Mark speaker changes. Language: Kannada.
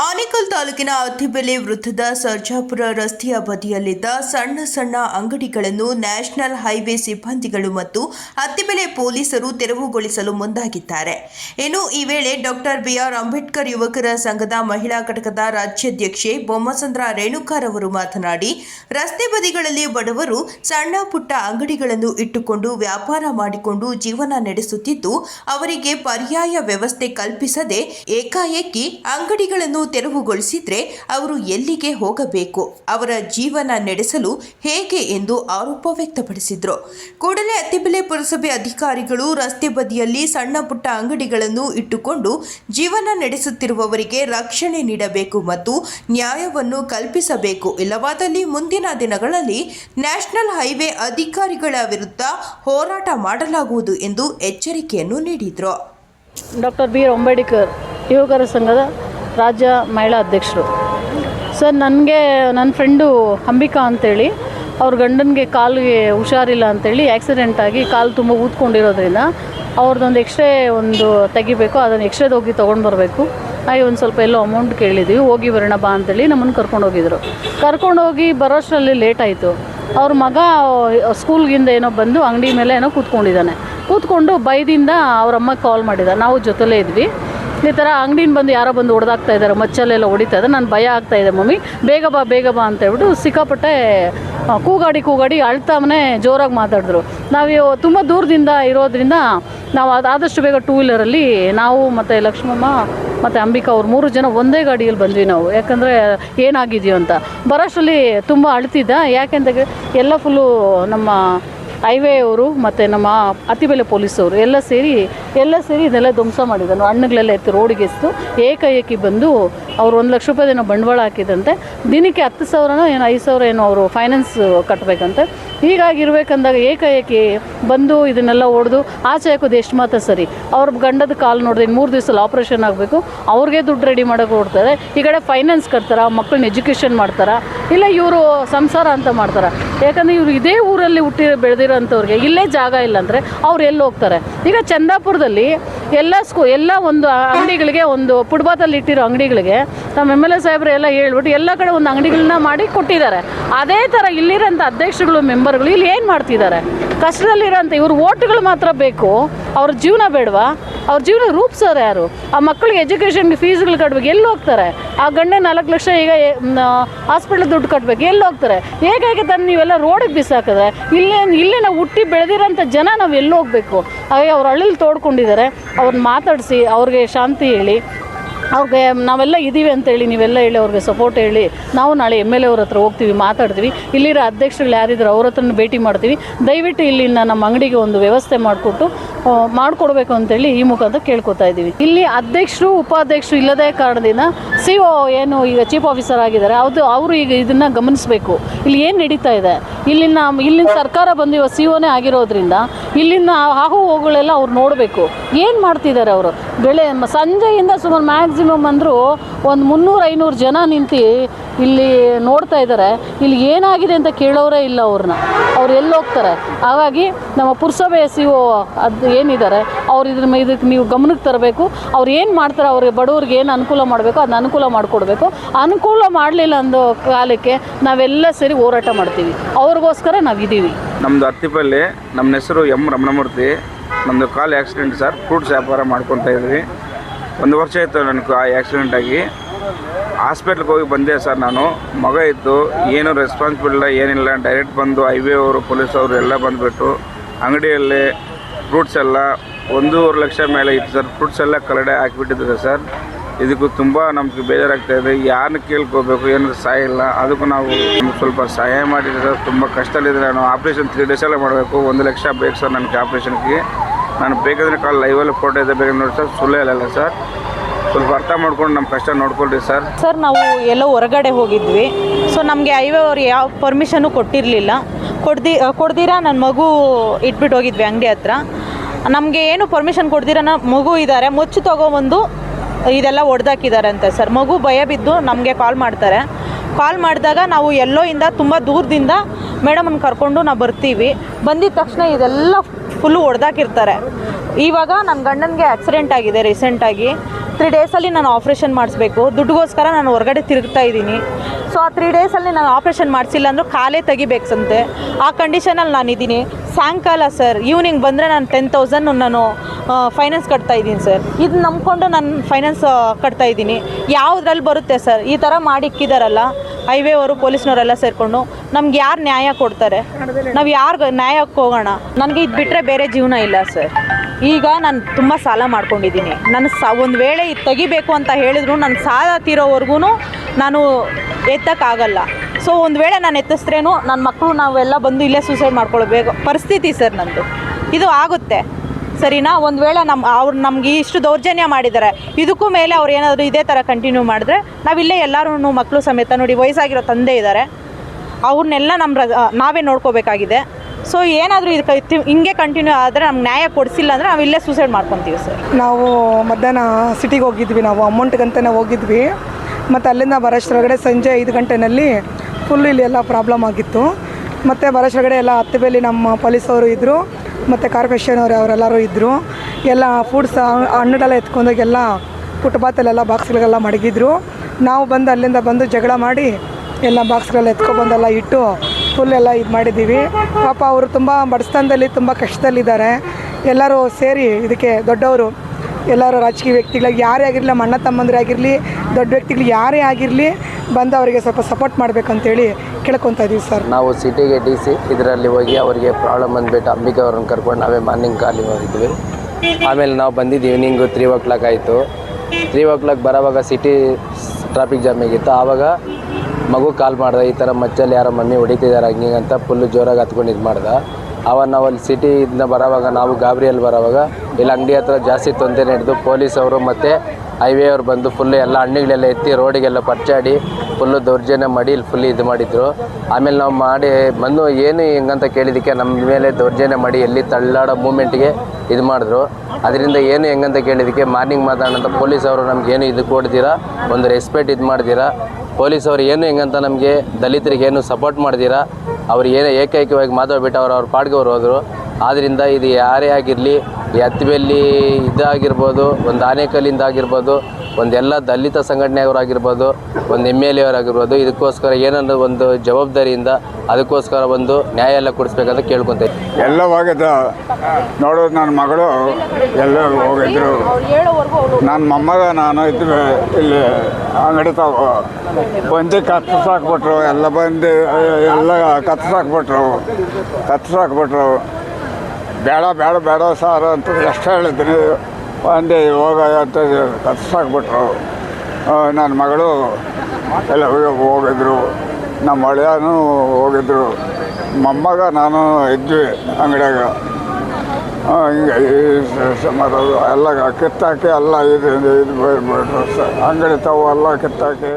Speaker 1: ಆನೇಕಲ್ ತಾಲೂಕಿನ ಅತ್ತಿಬೆಲೆ ವೃತ್ತದ ಸರ್ಜಾಪುರ ರಸ್ತೆಯ ಬದಿಯಲ್ಲಿದ್ದ ಸಣ್ಣ ಸಣ್ಣ ಅಂಗಡಿಗಳನ್ನು ನ್ಯಾಷನಲ್ ಹೈವೇ ಸಿಬ್ಬಂದಿಗಳು ಮತ್ತು ಅತ್ತಿಬೆಲೆ ಪೊಲೀಸರು ತೆರವುಗೊಳಿಸಲು ಮುಂದಾಗಿದ್ದಾರೆ. ಇನ್ನು ಈ ವೇಳೆ ಡಾಕ್ಟರ್ ಬಿಆರ್ ಅಂಬೇಡ್ಕರ್ ಯುವಕರ ಸಂಘದ ಮಹಿಳಾ ಘಟಕದ ರಾಜ್ಯಾಧ್ಯಕ್ಷೆ ಬೊಮ್ಮಸಂದ್ರ ರೇಣುಕಾರ್ ಅವರು ಮಾತನಾಡಿ, ರಸ್ತೆ ಬದಿಗಳಲ್ಲಿ ಬಡವರು ಸಣ್ಣ ಪುಟ್ಟ ಅಂಗಡಿಗಳನ್ನು ಇಟ್ಟುಕೊಂಡು ವ್ಯಾಪಾರ ಮಾಡಿಕೊಂಡು ಜೀವನ ನಡೆಸುತ್ತಿದ್ದು, ಅವರಿಗೆ ಪರ್ಯಾಯ ವ್ಯವಸ್ಥೆ ಕಲ್ಪಿಸದೆ ಏಕಾಏಕಿ ಅಂಗಡಿಗಳನ್ನು ತೆರವುಗೊಳಿಸಿದ್ರೆ ಅವರು ಎಲ್ಲಿಗೆ ಹೋಗಬೇಕು? ಅವರ ಜೀವನ ನಡೆಸಲು ಹೇಗೆ ಎಂದು ಆರೋಪ ವ್ಯಕ್ತಪಡಿಸಿದರು. ಕೂಡಲೇ ಅತ್ತಿಬೆಲೆ ಪುರಸಭೆ ಅಧಿಕಾರಿಗಳು ರಸ್ತೆ ಬದಿಯಲ್ಲಿ ಸಣ್ಣ ಪುಟ್ಟ ಅಂಗಡಿಗಳನ್ನು ಇಟ್ಟುಕೊಂಡು ಜೀವನ ನಡೆಸುತ್ತಿರುವವರಿಗೆ ರಕ್ಷಣೆ ನೀಡಬೇಕು ಮತ್ತು ನ್ಯಾಯವನ್ನು ಕಲ್ಪಿಸಬೇಕು. ಇಲ್ಲವಾದಲ್ಲಿ ಮುಂದಿನ ದಿನಗಳಲ್ಲಿ ನ್ಯಾಷನಲ್ ಹೈವೇ ಅಧಿಕಾರಿಗಳ ವಿರುದ್ಧ ಹೋರಾಟ ಮಾಡಲಾಗುವುದು ಎಂದು ಎಚ್ಚರಿಕೆಯನ್ನು ನೀಡಿದರು.
Speaker 2: Doctor B. ಅಂಬೇಡ್ಕರ್, ಯುವಕರ ಸಂಘದ ರಾಜ್ಯ ಮಹಿಳಾ ಅಧ್ಯಕ್ಷರು. ಸರ್, ನನಗೆ ನನ್ನ ಫ್ರೆಂಡು ಅಂಬಿಕಾ ಅಂತೇಳಿ, ಅವ್ರ ಗಂಡನಿಗೆ ಕಾಲಿಗೆ ಹುಷಾರಿಲ್ಲ ಅಂತೇಳಿ ಆಕ್ಸಿಡೆಂಟ್ ಆಗಿ ಕಾಲು ತುಂಬ ಊದ್ಕೊಂಡಿರೋದ್ರಿಂದ ಅವ್ರದ್ದೊಂದು ಎಕ್ಸ್ರೇ ಒಂದು ತೆಗಿಬೇಕು, ಅದನ್ನು ಎಕ್ಸ್ರೇದು ಹೋಗಿ ತೊಗೊಂಡು ಬರಬೇಕು. ಹಾಗೆ ಒಂದು ಸ್ವಲ್ಪ ಎಲ್ಲೋ ಅಮೌಂಟ್ ಕೇಳಿದ್ವಿ, ಹೋಗಿ ಬರೋಣ ಬಾ ಅಂತೇಳಿ ನಮ್ಮನ್ನು ಕರ್ಕೊಂಡು ಕರ್ಕೊಂಡೋಗಿ ಬರೋಷ್ಟರಲ್ಲಿ ಲೇಟ್ ಆಯಿತು. ಅವ್ರ ಮಗ ಸ್ಕೂಲ್ಗಿಂದ ಏನೋ ಬಂದು ಅಂಗಡಿ ಮೇಲೆ ಏನೋ ಕೂತ್ಕೊಂಡಿದ್ದಾನೆ. ಕೂತ್ಕೊಂಡು ಬೈದಿಂದ ಅವರಮ್ಮ ಕಾಲ್ ಮಾಡಿದ. ನಾವು ಜೊತೆಲೇ ಇದ್ವಿ. ಈ ಥರ ಅಂಗಡಿನ ಬಂದು ಯಾರೋ ಬಂದು ಹೊಡೆದಾಗ್ತಾ ಇದ್ದಾರೆ ಮಚ್ಚಲ್ಲೆಲ್ಲ ಹೊಡಿತಾ ಇದೆ ನಾನು ಭಯ ಆಗ್ತಾ ಇದೆ ಮಮ್ಮಿ. ಬೇಗ ಬಾ ಬೇಗ ಬಾ ಅಂತ ಹೇಳ್ಬಿಟ್ಟು ಸಿಕ್ಕಾಪಟ್ಟೆ ಕೂಗಾಡಿ ಕೂಗಾಡಿ ಅಳ್ತಾಮನೆ ಜೋರಾಗಿ ಮಾತಾಡಿದ್ರು. ನಾವು ತುಂಬ ದೂರದಿಂದ ಇರೋದ್ರಿಂದ ನಾವು ಅದು ಆದಷ್ಟು ಬೇಗ ಟೂ ವೀಲರಲ್ಲಿ ನಾವು ಮತ್ತು ಲಕ್ಷ್ಮಮ್ಮ ಮತ್ತು ಅಂಬಿಕಾ ಅವ್ರು ಮೂರು ಜನ ಒಂದೇ ಗಾಡಿಯಲ್ಲಿ ಬಂದ್ವಿ ನಾವು. ಯಾಕಂದರೆ ಏನಾಗಿದೆಯೋ ಅಂತ. ಬರೋಷ್ಟರಲ್ಲಿ ತುಂಬ ಅಳ್ತಿದ್ದ. ಯಾಕೆಂತ ಎಲ್ಲ ಫುಲ್ಲು ನಮ್ಮ ಅವರು ಮತ್ತು ನಮ್ಮ ಅತಿಬೆಲೆ ಪೊಲೀಸವರು ಎಲ್ಲ ಸೇರಿ ಎಲ್ಲ ಸೇರಿ ಇದೆಲ್ಲ ಧ್ವಂಸ ಮಾಡಿದ್ದಾನು ಹಣ್ಣುಗಳೆಲ್ಲ ಎತ್ತು ರೋಡಿಗೆ ಎಸ್ತು ಏಕಾಏಕಿ ಬಂದು ಅವರು ಒಂದು ಲಕ್ಷ ರೂಪಾಯಿ ಏನೋ ಬಂಡವಾಳ ಹಾಕಿದಂತೆ. ದಿನಕ್ಕೆ ಹತ್ತು ಸಾವಿರನೋ ಏನೋ, ಐದು ಸಾವಿರ ಏನೋ ಅವರು ಫೈನಾನ್ಸ್ ಕಟ್ಟಬೇಕಂತೆ ಹೀಗಾಗಿರ್ಬೇಕಂದಾಗ ಏಕಾಏಕಿ ಬಂದು ಇದನ್ನೆಲ್ಲ ಹೊಡೆದು ಆಚೆ ಹಾಕೋದು ಎಷ್ಟು ಮಾತ್ರ ಸರಿ. ಅವ್ರ ಗಂಡದ ಕಾಲು ನೋಡಿದೆ ಮೂರು ದಿವಸದಲ್ಲಿ ಆಪ್ರೇಷನ್ ಆಗಬೇಕು. ಅವ್ರಿಗೆ ದುಡ್ಡು ರೆಡಿ ಮಾಡೋಕೆ ಓಡ್ತಾರೆ ಈ ಕಡೆ ಫೈನಾನ್ಸ್ ಕಟ್ತಾರ, ಮಕ್ಕಳನ್ನ ಎಜುಕೇಷನ್ ಮಾಡ್ತಾರಾ, ಇಲ್ಲ ಇವರು ಸಂಸಾರ ಅಂತ ಮಾಡ್ತಾರೆ. ಯಾಕಂದರೆ ಇವರು ಇದೇ ಊರಲ್ಲಿ ಹುಟ್ಟಿ ಬೆಳೆದಿರೋಂಥವ್ರಿಗೆ ಇಲ್ಲೇ ಜಾಗ ಇಲ್ಲ ಅಂದರೆ ಅವ್ರು ಎಲ್ಲಿ ಹೋಗ್ತಾರೆ? ಈಗ ಚಂದಾಪುರದಲ್ಲಿ ಎಲ್ಲ ಸ್ಕೂ, ಎಲ್ಲ ಒಂದು ಅಂಗಡಿಗಳಿಗೆ ಒಂದು ಫುಟ್ಬಾತಲ್ಲಿ ಇಟ್ಟಿರೋ ಅಂಗಡಿಗಳಿಗೆ ನಮ್ಮ ಎಂ ಎಲ್ ಎ ಸಾಹೇಬ್ರು ಎಲ್ಲ ಹೇಳ್ಬಿಟ್ಟು ಎಲ್ಲ ಕಡೆ ಒಂದು ಅಂಗಡಿಗಳನ್ನ ಮಾಡಿ ಕೊಟ್ಟಿದ್ದಾರೆ. ಅದೇ ಥರ ಇಲ್ಲಿರೋಂಥ ಅಧ್ಯಕ್ಷರುಗಳು, ಮೆಂಬರ್ಗಳು ಇಲ್ಲಿ ಏನು ಮಾಡ್ತಿದ್ದಾರೆ? ಕಷ್ಟದಲ್ಲಿರೋಂಥ ಇವ್ರು ಓಟ್ಗಳು ಮಾತ್ರ ಬೇಕು. ಅವ್ರ ಜೀವನ ಬೇಡವಾ? ಅವ್ರ ಜೀವನ ರೂಪಿಸೋರು ಯಾರು? ಆ ಮಕ್ಕಳಿಗೆ ಎಜುಕೇಷನ್ಗೆ ಫೀಸ್ಗಳು ಕಟ್ಬೇಕು, ಎಲ್ಲಿ ಹೋಗ್ತಾರೆ? ಆ ಗಂಡೆ ನಾಲ್ಕು ಲಕ್ಷ ಈಗ ಹಾಸ್ಪಿಟ್ಲ್ ದುಡ್ಡು ಕಟ್ಬೇಕು, ಎಲ್ಲಿ ಹೋಗ್ತಾರೆ? ಹೇಗೆ ತಂದು ನೀವೆಲ್ಲ ರೋಡಿಗೆ ಬಿಸಾಕಿದ್ರೆ? ಇಲ್ಲೇ ಇಲ್ಲೇ ನಾವು ಹುಟ್ಟಿ ಬೆಳೆದಿರೋಂಥ ಜನ ನಾವು ಎಲ್ಲಿ ಹೋಗಬೇಕು? ಹಾಗೆ ಅವ್ರ ಹಳ್ಳಿಲಿ ತೋಡ್ಕೊಂಡಿದ್ದಾರೆ ಅವ್ರನ್ನ ಮಾತಾಡಿಸಿ, ಅವ್ರಿಗೆ ಶಾಂತಿ ಹೇಳಿ, ಅವ್ರಿಗೆ ನಾವೆಲ್ಲ ಇದ್ದೀವಿ ಅಂತೇಳಿ ನೀವೆಲ್ಲ ಹೇಳಿ ಅವ್ರಿಗೆ ಸಪೋರ್ಟ್ ಹೇಳಿ, ನಾವು ನಾಳೆ ಎಂ ಎಲ್ ಎ ಅವ್ರ ಹತ್ರ ಹೋಗ್ತೀವಿ, ಮಾತಾಡ್ತೀವಿ. ಇಲ್ಲಿರೋ ಅಧ್ಯಕ್ಷರು ಯಾರಿದ್ರು ಅವ್ರ ಹತ್ರನೂ ಭೇಟಿ ಮಾಡ್ತೀವಿ. ದಯವಿಟ್ಟು ಇಲ್ಲಿನ ನಮ್ಮ ಅಂಗಡಿಗೆ ಒಂದು ವ್ಯವಸ್ಥೆ ಮಾಡಿಕೊಟ್ಟು ಮಾಡಿಕೊಡ್ಬೇಕು ಅಂತೇಳಿ ಈ ಮುಖಾಂತರ ಕೇಳ್ಕೊತಾ ಇದ್ದೀವಿ. ಇಲ್ಲಿ ಅಧ್ಯಕ್ಷರು, ಉಪಾಧ್ಯಕ್ಷರು ಇಲ್ಲದೇ ಕಾರಣದಿಂದ ಸಿ ಒ ಏನು ಈಗ ಚೀಫ್ ಆಫೀಸರ್ ಆಗಿದ್ದಾರೆ, ಅದು ಅವರು ಈಗ ಇದನ್ನು ಗಮನಿಸಬೇಕು. ಇಲ್ಲಿ ಏನು ನಡೀತಾ ಇದೆ? ಇಲ್ಲಿನ ಇಲ್ಲಿನ ಸರ್ಕಾರ ಬಂದು ಇವಾಗ ಸಿ ಒನೇ ಆಗಿರೋದ್ರಿಂದ ಇಲ್ಲಿನ ಆಹು ಹೋಗುಗಳೆಲ್ಲ ಅವ್ರು ನೋಡಬೇಕು. ಏನು ಮಾಡ್ತಿದ್ದಾರೆ ಅವರು? ಬೆಳೆ, ಸಂಜೆಯಿಂದ ಸುಮಾರು ಮ್ಯಾಕ್ಸಿಮಮ್ ಅಂದರೂ ಒಂದು ಮುನ್ನೂರು, ಐನೂರು ಜನ ನಿಂತು ಇಲ್ಲಿ ನೋಡ್ತಾ ಇದ್ದಾರೆ ಇಲ್ಲಿ ಏನಾಗಿದೆ ಅಂತ ಕೇಳೋರೇ ಇಲ್ಲ ಅವ್ರನ್ನ ಅವ್ರು ಎಲ್ಲಿ ಹೋಗ್ತಾರೆ? ಹಾಗಾಗಿ ನಮ್ಮ ಪುರಸಭೆ ಸಿ ಓ ಅದು ಏನಿದ್ದಾರೆ ಅವ್ರು ಇದ್ರ ಇದಕ್ಕೆ ನೀವು ಗಮನಕ್ಕೆ ತರಬೇಕು. ಅವ್ರು ಏನು ಮಾಡ್ತಾರೆ, ಅವ್ರಿಗೆ ಬಡವ್ರಿಗೆ ಏನು ಅನುಕೂಲ ಮಾಡಬೇಕು ಅದನ್ನ ಅನುಕೂಲ ಮಾಡಿಕೊಡ್ಬೇಕು. ಅನುಕೂಲ ಮಾಡಲಿಲ್ಲ ಅಂದೋ ಕಾಲಕ್ಕೆ ನಾವೆಲ್ಲ ಸೇರಿ ಹೋರಾಟ ಮಾಡ್ತೀವಿ. ಅವ್ರಿಗೋಸ್ಕರ ನಾವಿದ್ದೀವಿ.
Speaker 3: ನಮ್ಮದು ಹತ್ತಿಪಲ್ಲಿ ನಮ್ಮ ಹೆಸರು ಎಂ ರಮಣಮೂರ್ತಿ. ನಮ್ಮದು ಕಾಲು ಆಕ್ಸಿಡೆಂಟ್ ಸರ್. ಫ್ರೂಟ್ಸ್ ವ್ಯಾಪಾರ ಮಾಡ್ಕೊತಾ ಇದ್ವಿ. ಒಂದು ವರ್ಷ ಆಯಿತು ನನಗೆ ಆ ಆಕ್ಸಿಡೆಂಟ್ ಆಗಿ. ಹಾಸ್ಪಿಟ್ಲ್ಗೆ ಹೋಗಿ ಬಂದೆ ಸರ್ ನಾನು. ಮಗ ಇತ್ತು ಏನು ರೆಸ್ಪಾನ್ಸಿಬಲ್ ಇಲ್ಲ, ಏನಿಲ್ಲ. ಡೈರೆಕ್ಟ್ ಬಂದು ಹೈವೇ ಅವರು ಪೊಲೀಸ್ ಅವರು ಎಲ್ಲ ಬಂದುಬಿಟ್ಟು ಅಂಗಡಿಯಲ್ಲಿ ಫ್ರೂಟ್ಸ್ ಎಲ್ಲ ಒಂದೂವರೆ ಲಕ್ಷ ಮೇಲೆ ಇತ್ತು ಸರ್. ಫ್ರೂಟ್ಸ್ ಎಲ್ಲ ಕಲಡೆ ಹಾಕಿಬಿಟ್ಟಿದ್ದಾರೆ ಸರ್. ಇದಕ್ಕೂ ತುಂಬ ನಮಗೆ ಬೇಜಾರಾಗ್ತಾ ಇದೆ. ಯಾರನ್ನ ಕೇಳ್ಕೋಬೇಕು ಏನು ಸಹಾಯ ಇಲ್ಲ. ಅದಕ್ಕೂ ನಾವು ನಮ್ಗೆ ಸ್ವಲ್ಪ ಸಹಾಯ ಮಾಡಿದ್ರೆ ಸರ್. ತುಂಬ ಕಷ್ಟದಲ್ಲಿದ್ದರೆ. ನಾನು ಆಪ್ರೇಷನ್ ತ್ರೀ ಡೇಸಲ್ಲೇ ಮಾಡಬೇಕು. ಒಂದು ಲಕ್ಷ ಬೇಕು ಸರ್ ನನಗೆ ಆಪ್ರೇಷನ್ಗೆ ನಾನು ಬೇಕಾದ್ರೆ ಕಾಲ್ ಲೈವಲ್ಲಿ ಫೋಟೋ ಇದೆ ಬೇಕಾದ್ರೆ ನೋಡಿ ಸರ್. ಸುಳ್ಳು ಹೇಳಲ್ಲ ಸರ್. ಸ್ವಲ್ಪ ಅರ್ಥ ಮಾಡ್ಕೊಂಡು ನಮ್ಮ ಕಷ್ಟ ನೋಡ್ಕೊಳ್ರಿ ಸರ್.
Speaker 4: ಸರ್, ನಾವು ಎಲ್ಲೋ ಹೊರಗಡೆ ಹೋಗಿದ್ವಿ. ಸೊ ನಮಗೆ ಹೈವೇ ಅವ್ರು ಯಾವ ಪರ್ಮಿಷನ್ನು ಕೊಟ್ಟಿರಲಿಲ್ಲ. ಕೊಡ್ದಿ, ಕೊಡ್ದಿರಾ? ನನ್ನ ಮಗು ಇಟ್ಬಿಟ್ಟು ಹೋಗಿದ್ವಿ ಅಂಗಡಿ ಹತ್ರ. ನಮಗೆ ಏನು ಪರ್ಮಿಷನ್ ಕೊಡ್ದಿರ? ಮಗು ಇದ್ದಾರೆ ಮುಚ್ಚು ತಗೊಬಂದು ಇದೆಲ್ಲ ಹೊಡೆದಾಕಿದ್ದಾರೆ ಅಂತ ಸರ್. ಮಗು ಭಯ ಬಿದ್ದು ನಮಗೆ ಕಾಲ್ ಮಾಡ್ತಾರೆ. ಕಾಲ್ ಮಾಡಿದಾಗ ನಾವು ಎಲ್ಲೋ ಇಂದ ತುಂಬ ದೂರದಿಂದ ಮೇಡಮನ್ನು ಕರ್ಕೊಂಡು ನಾವು ಬರ್ತೀವಿ. ಬಂದಿದ ತಕ್ಷಣ ಇದೆಲ್ಲ ಫುಲ್ಲು ಹೊಡೆದಾಕಿರ್ತಾರೆ. ಇವಾಗ ನನ್ನ ಗಂಡನಿಗೆ ಆಕ್ಸಿಡೆಂಟ್ ಆಗಿದೆ ರೀಸೆಂಟಾಗಿ ತ್ರೀ ಡೇಸಲ್ಲಿ ನಾನು ಆಪ್ರೇಷನ್ ಮಾಡಿಸ್ಬೇಕು. ದುಡ್ಡುಗೋಸ್ಕರ ನಾನು ಹೊರಗಡೆ ತಿರುಗ್ತಾ ಇದ್ದೀನಿ. ಸೊ ಆ ತ್ರೀ ಡೇಸಲ್ಲಿ ನಾನು ಆಪ್ರೇಷನ್ ಮಾಡಿಸಿಲ್ಲ ಅಂದರೂ ಕಾಲೇ ತೆಗಿಬೇಕಂತೆ. ಆ ಕಂಡೀಷನಲ್ಲಿ ನಾನು ಇದ್ದೀನಿ ಸಾಯಂಕಾಲ ಸರ್ ಈವ್ನಿಂಗ್ ಬಂದರೆ ನಾನು ಟೆನ್ ತೌಸಂಡ್ ನಾನು ಫೈನಾನ್ಸ್ ಕಟ್ತಾ ಇದ್ದೀನಿ ಸರ್ ಇದು ನಂಬ್ಕೊಂಡು ನಾನು ಫೈನಾನ್ಸ್ ಕಟ್ತಾ ಇದ್ದೀನಿ. ಯಾವುದ್ರಲ್ಲಿ ಬರುತ್ತೆ ಸರ್ ಈ ಥರ ಮಾಡಿ ಇಕ್ಕಿದಾರಲ್ಲ ಹೈವೇ ಅವರು ಪೊಲೀಸ್ನವರೆಲ್ಲ ಸೇರಿಕೊಂಡು ನಮ್ಗೆ ಯಾರು ನ್ಯಾಯ ಕೊಡ್ತಾರೆ? ನಾವು ಯಾರು ನ್ಯಾಯಕ್ಕೆ ಹೋಗೋಣ? ನನಗೆ ಇದು ಬಿಟ್ಟರೆ ಬೇರೆ ಜೀವನ ಇಲ್ಲ ಸರ್. ಈಗ ನಾನು ತುಂಬ ಸಾಲ ಮಾಡ್ಕೊಂಡಿದ್ದೀನಿ. ನನ್ನ ಸ, ಒಂದು ವೇಳೆ ಇದು ತೆಗಿಬೇಕು ಅಂತ ಹೇಳಿದ್ರು ನನ್ನ ಸಾಲ ತೀರೋವರೆಗೂ ನಾನು ಎತ್ತಕ್ಕಾಗಲ್ಲ. ಸೊ, ಒಂದು ವೇಳೆ ನಾನು ಎತ್ತಿಸ್ತ್ರೇನು ನನ್ನ ಮಕ್ಕಳು ನಾವೆಲ್ಲ ಬಂದು ಇಲ್ಲೇ ಸೂಸೈಡ್ ಮಾಡ್ಕೊಳ್ಬೇಕು. ಪರಿಸ್ಥಿತಿ ಸರ್ ನನ್ನದು ಇದು ಆಗುತ್ತೆ. ಸರಿನಾ? ಒಂದು ವೇಳೆ ನಮ್ಮ ಅವ್ರು ನಮ್ಗೆ ಇಷ್ಟು ದೌರ್ಜನ್ಯ ಮಾಡಿದ್ದಾರೆ ಇದಕ್ಕೂ ಮೇಲೆ ಅವ್ರು ಏನಾದರೂ ಇದೇ ಥರ ಕಂಟಿನ್ಯೂ ಮಾಡಿದ್ರೆ ನಾವಿಲ್ಲೇ ಎಲ್ಲರೂ ಮಕ್ಕಳು ಸಮೇತ ನೋಡಿ ವಯಸ್ಸಾಗಿರೋ ತಂದೆ ಇದ್ದಾರೆ ಅವ್ರನ್ನೆಲ್ಲ ನಮ್ಮ ನಾವೇ ನೋಡ್ಕೋಬೇಕಾಗಿದೆ. ಸೊ ಏನಾದರೂ ಇದು ಹಿಂಗೆ ಕಂಟಿನ್ಯೂ ಆದರೆ ನಮ್ಗೆ ನ್ಯಾಯ ಕೊಡಿಸಿಲ್ಲ ಅಂದರೆ ನಾವು ಸೂಸೈಡ್ ಮಾಡ್ಕೊತೀವಿ ಸರ್
Speaker 5: ನಾವು ಮಧ್ಯಾಹ್ನ ಸಿಟಿಗೆ ಹೋಗಿದ್ವಿ. ನಾವು ಅಮೌಂಟ್ಗಂತಲೇ ಹೋಗಿದ್ವಿ. ಮತ್ತು ಅಲ್ಲಿಂದ ಬರೋಷ್ಟರೊಳಗಡೆ ಸಂಜೆ ಐದು ಗಂಟೆನಲ್ಲಿ ಫುಲ್ ಇಲ್ಲಿ ಎಲ್ಲ ಪ್ರಾಬ್ಲಮ್ ಆಗಿತ್ತು. ಮತ್ತು ಬರೋಷ್ಟರೊಳಗಡೆ ಎಲ್ಲ ಹತ್ತು ಬೇಲಿ ನಮ್ಮ ಪೊಲೀಸವರು ಇದ್ದರು ಮತ್ತು ಕಾರ್ಪೊರೇಷನ್ ಅವರು ಅವರೆಲ್ಲರೂ ಇದ್ದರು ಎಲ್ಲ ಫುಡ್ಸ್ ಹಣ್ಣುಗಳೆಲ್ಲ ಎತ್ಕೊಂಡೋಗೆಲ್ಲ ಫುಟ್ಪಾತಲ್ಲೆಲ್ಲ ಬಾಕ್ಸ್ಗಳಿಗೆಲ್ಲ ಮಡಗಿದ್ರು. ನಾವು ಬಂದು ಅಲ್ಲಿಂದ ಬಂದು ಜಗಳ ಮಾಡಿ ಎಲ್ಲ ಬಾಕ್ಸ್ಗಳೆಲ್ಲ ಎತ್ಕೊಬಂದೆಲ್ಲ ಇಟ್ಟು ಫುಲ್ ಎಲ್ಲ ಇದು ಮಾಡಿದ್ದೀವಿ. ಪಾಪ ಅವರು ತುಂಬ ಬಡಸ್ತಾನದಲ್ಲಿ ತುಂಬ ಕಷ್ಟದಲ್ಲಿದ್ದಾರೆ. ಎಲ್ಲರೂ ಸೇರಿ ಇದಕ್ಕೆ ದೊಡ್ಡವರು, ಎಲ್ಲರೂ ರಾಜಕೀಯ ವ್ಯಕ್ತಿಗಳಿಗೆ, ಯಾರೇ ಆಗಿರಲಿ, ನಮ್ಮ ಅಣ್ಣ ತಮ್ಮಂದಿರೇ ಆಗಿರಲಿ ದೊಡ್ಡ ವ್ಯಕ್ತಿಗಳು ಯಾರೇ ಆಗಿರಲಿ ಬಂದು ಅವರಿಗೆ ಸ್ವಲ್ಪ ಸಪೋರ್ಟ್ ಮಾಡಬೇಕಂತೇಳಿ ಕೇಳ್ಕೊತಾ ಇದ್ದೀವಿ ಸರ್
Speaker 6: ನಾವು ಸಿಟಿಗೆ ಡಿ ಸಿ ಇದರಲ್ಲಿ ಹೋಗಿ ಅವರಿಗೆ ಪ್ರಾಬ್ಲಮ್ ಬಂದುಬಿಟ್ಟು ಅಂಬಿಕೆ ಅವ್ರನ್ನ ಕರ್ಕೊಂಡು ನಾವೇ ಮಾರ್ನಿಂಗ್ ಖಾಲಿ ಹೋಗಿದ್ವಿ. ಆಮೇಲೆ ನಾವು ಬಂದಿದ್ದು ಈವ್ನಿಂಗು ತ್ರೀ ಓ ಕ್ಲಾಕ್ ಆಯಿತು. ತ್ರೀ ಓ ಕ್ಲಾಕ್ ಬರೋವಾಗ ಸಿಟಿ ಟ್ರಾಫಿಕ್ ಜಾಮ್ ಆಗಿತ್ತು. ಆವಾಗ ಮಗು ಕಾಲ್ ಮಾಡ್ದೆ, ಈ ಥರ ಮಚ್ಚಲ್ಲಿ ಯಾರೋ ಮಮ್ಮಿ ಹೊಡಿತಿದ್ದಾರೆ ಹಂಗೆ ಅಂತ ಫುಲ್ಲು ಜೋರಾಗಿ ಹತ್ಕೊಂಡು ಇದು ಮಾಡ್ದೆ. ಆವಾಗ ನಾವು ಅಲ್ಲಿ ಸಿಟಿಯಿಂದ ಬರೋವಾಗ, ನಾವು ಗಾಬರಿಯಲ್ಲಿ ಬರೋವಾಗ, ಇಲ್ಲಿ ಅಂಗಡಿ ಹತ್ರ ಜಾಸ್ತಿ ತೊಂದರೆ ನಡೆದು ಪೊಲೀಸ್ ಅವರು ಮತ್ತು ಹೈವೇ ಅವ್ರು ಬಂದು ಫುಲ್ಲು ಎಲ್ಲ ಹಣ್ಣುಗಳೆಲ್ಲ ಎತ್ತಿ ರೋಡಿಗೆಲ್ಲ ಪರ್ಚಾಡಿ ಫುಲ್ಲು ದೌರ್ಜನ್ಯ ಮಾಡಿ ಇಲ್ಲಿ ಫುಲ್ ಇದು ಮಾಡಿದ್ರು. ಆಮೇಲೆ ನಾವು ಮಾಡಿ ಬಂದು ಏನು ಹೆಂಗಂತ ಕೇಳಿದ್ದಕ್ಕೆ ನಮ್ಮ ಮೇಲೆ ದೌರ್ಜನ್ಯ ಮಾಡಿ ಎಲ್ಲಿ ತಳ್ಳಾಡೋ ಮೂಮೆಂಟ್ಗೆ ಇದು ಮಾಡಿದ್ರು. ಅದರಿಂದ ಏನು ಹೆಂಗಂತ ಕೇಳಿದ್ದಕ್ಕೆ ಮಾರ್ನಿಂಗ್ ಮಾತಾಡೋಂಥ ಪೊಲೀಸ್ ಅವರು ನಮ್ಗೆ ಏನು ಇದು ಕೊಡ್ತೀರಾ ಒಂದು ರೆಸ್ಪೆಕ್ಟ್ ಇದು ಮಾಡ್ತೀರಾ ಪೊಲೀಸ್ ಅವ್ರು ಏನು ಹೆಂಗಂತ ನಮಗೆ ದಲಿತರಿಗೆ ಏನು ಸಪೋರ್ಟ್ ಮಾಡ್ತೀರಾ ಅವ್ರು ಏನು ಏಕೈಕವಾಗಿ ಮಾತಾಡ್ಬಿಟ್ಟು ಅವ್ರು ಅವ್ರ ಪಾಡ್ಗೆ ಅವರು ಹೋದರು. ಆದ್ದರಿಂದ ಇದು ಯಾರೇ ಆಗಿರಲಿ ಈ ಹತ್ತಿಬೆಲ್ಲಿ ಇದಾಗಿರ್ಬೋದು, ಒಂದು ಆನೆಕಲ್ಲಿಂದ ಆಗಿರ್ಬೋದು ಒಂದೆಲ್ಲ ದಲಿತ ಸಂಘಟನೆಯವರಾಗಿರ್ಬೋದು ಒಂದು ಎಂ ಎಲ್ ಎ ಅವರಾಗಿರ್ಬೋದು ಇದಕ್ಕೋಸ್ಕರ ಏನನ್ನೋ ಒಂದು ಜವಾಬ್ದಾರಿಯಿಂದ ಅದಕ್ಕೋಸ್ಕರ ಒಂದು ನ್ಯಾಯ ಎಲ್ಲ ಕೊಡಿಸ್ಬೇಕಂತ ಎಲ್ಲ
Speaker 7: ಹೋಗಿದ್ದ ನೋಡೋದು ನನ್ನ ಮಗಳು ಎಲ್ಲರೂ ಹೋಗಿದ್ರು. ನನ್ನ ಮೊಮ್ಮಗ, ನಾನು ಇದ್ವಿ ಇಲ್ಲಿ ಅಂಗಡಿ ತಾವು ಬಂದು ಕತ್ತರಿಸಾಕ್ಬಿಟ್ರು ಎಲ್ಲ ಬಂದು, ಎಲ್ಲ ಕತ್ತರಿಸಾಕ್ಬಿಟ್ರು ಕತ್ತರಿಸಾಕ್ಬಿಟ್ರು ಬೇಡ ಬೇಡ ಬೇಡ ಸಾರು ಅಂತ ಎಷ್ಟು ಹೇಳಿದ್ರಿ. ಒಂದೇ ಹೋಗ ಅಂತ ಕತ್ಸಾಕ್ಬಿಟ್ರು ನನ್ನ ಮಗಳು ಎಲ್ಲ ಹೋಗಿದ್ರು. ನಮ್ಮ ಅಳಿಯನೂ ಹೋಗಿದ್ರು. ಮೊಮ್ಮಗ ನಾನು ಇದ್ವಿ ಅಂಗಡಿಯಾಗ. ಹಿಂಗೆ ಸುಮಾರು ಎಲ್ಲ ಕಿತ್ತಾಕಿ ಎಲ್ಲ ಇದು ಇದು ಇದು ಅಂಗಡಿ ತಾವು ಎಲ್ಲ ಕಿತ್ತಾಕಿ.